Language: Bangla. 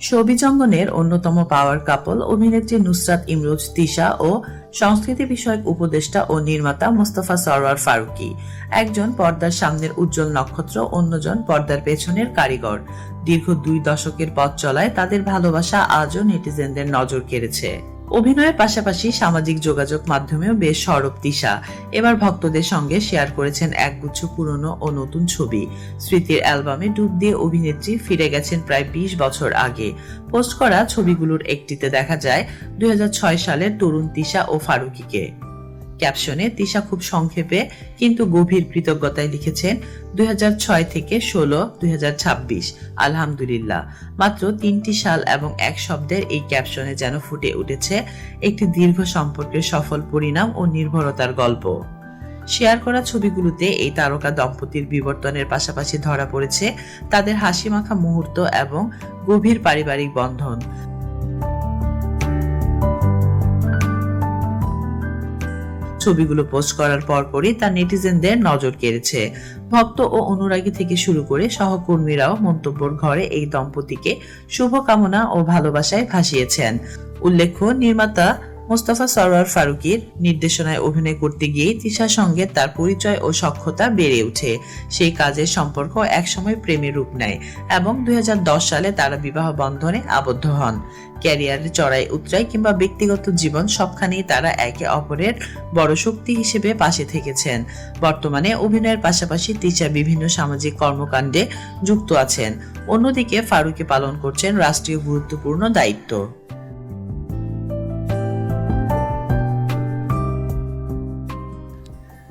সবিজঙ্গনের অন্যতম পাওয়ার কাপল অভিনেত্রী নুসরাত ইমরোজ, তিশা ও সংস্কৃতি বিষয়ক উপদেষ্টা ও নির্মাতা মোস্তফা সরওয়ার ফারুকী। একজন পর্দার সামনের উজ্জ্বল নক্ষত্র, অন্যজন পর্দার পেছনের কারিগর। দীর্ঘ দুই দশকের পথ চলায় তাদের ভালোবাসা আজও নেটিজেনদের নজর কেড়েছে। অভিনয়ের পাশাপাশি সামাজিক যোগাযোগ মাধ্যমেও বেশ সরব দিশা। এবার ভক্তদের সঙ্গে শেয়ার করেছেন একগুচ্ছ পুরনো ও নতুন ছবি। স্মৃতির অ্যালবামে ডুব দিয়ে অভিনেত্রী ফিরে গেছেন প্রায় বিশ বছর আগে। পোস্ট করা ছবিগুলোর একটিতে দেখা যায়, দুই হাজার ছয় সালের তরুণ তিশা ও ফারুকিকে। ক্যাপশনে তিশা খুব সংক্ষেপে কিন্তু গভীর কৃতজ্ঞতায় লিখেছেন দু হাজার ছয় থেকে ষোলো, দুই আলহামদুলিল্লাহ। মাত্র তিনটি সাল এবং এক শব্দের এই ক্যাপশনে যেন ফুটে উঠেছে একটি দীর্ঘ সম্পর্কের সফল পরিণাম ও নির্ভরতার গল্প। শেয়ার করা ছবিগুলোতে এই তারকা দম্পতির বিবর্তনের পাশাপাশি ধরা পড়েছে তাদের হাসিমাখা মুহূর্ত এবং গভীর পারিবারিক বন্ধন। ছবিগুলো পোস্ট করার পরপরই তা নেটিজেনদের নজর কেড়েছে। ভক্ত ও অনুরাগী থেকে শুরু করে সহকর্মীরাও মন্তব্যর ঘরে এই দম্পতিকে শুভকামনা ও ভালোবাসায় ভাসিয়েছেন। উল্লেখ্য, নির্মাতা মোস্তফা সরোয়ার ফারুকির নির্দেশনায় অভিনয় করতে গিয়ে তিশার সঙ্গে তার পরিচয় ও সক্ষতা বেড়ে ওঠে। সেই কাজের সম্পর্ক একসময় প্রেমের রূপ নেয় এবং দুই হাজার দশ সালে তারা বিবাহ বন্ধনে আবদ্ধ হন। ক্যারিয়ারের চড়াই উতরাই কিংবা ব্যক্তিগত জীবন সবখানেই তারা একে অপরের বড় শক্তি হিসেবে পাশে থেকেছেন। বর্তমানে অভিনয়ের পাশাপাশি তিশা বিভিন্ন সামাজিক কর্মকাণ্ডে যুক্ত আছেন। অন্যদিকে ফারুকি পালন করছেন রাষ্ট্রীয় গুরুত্বপূর্ণ দায়িত্ব।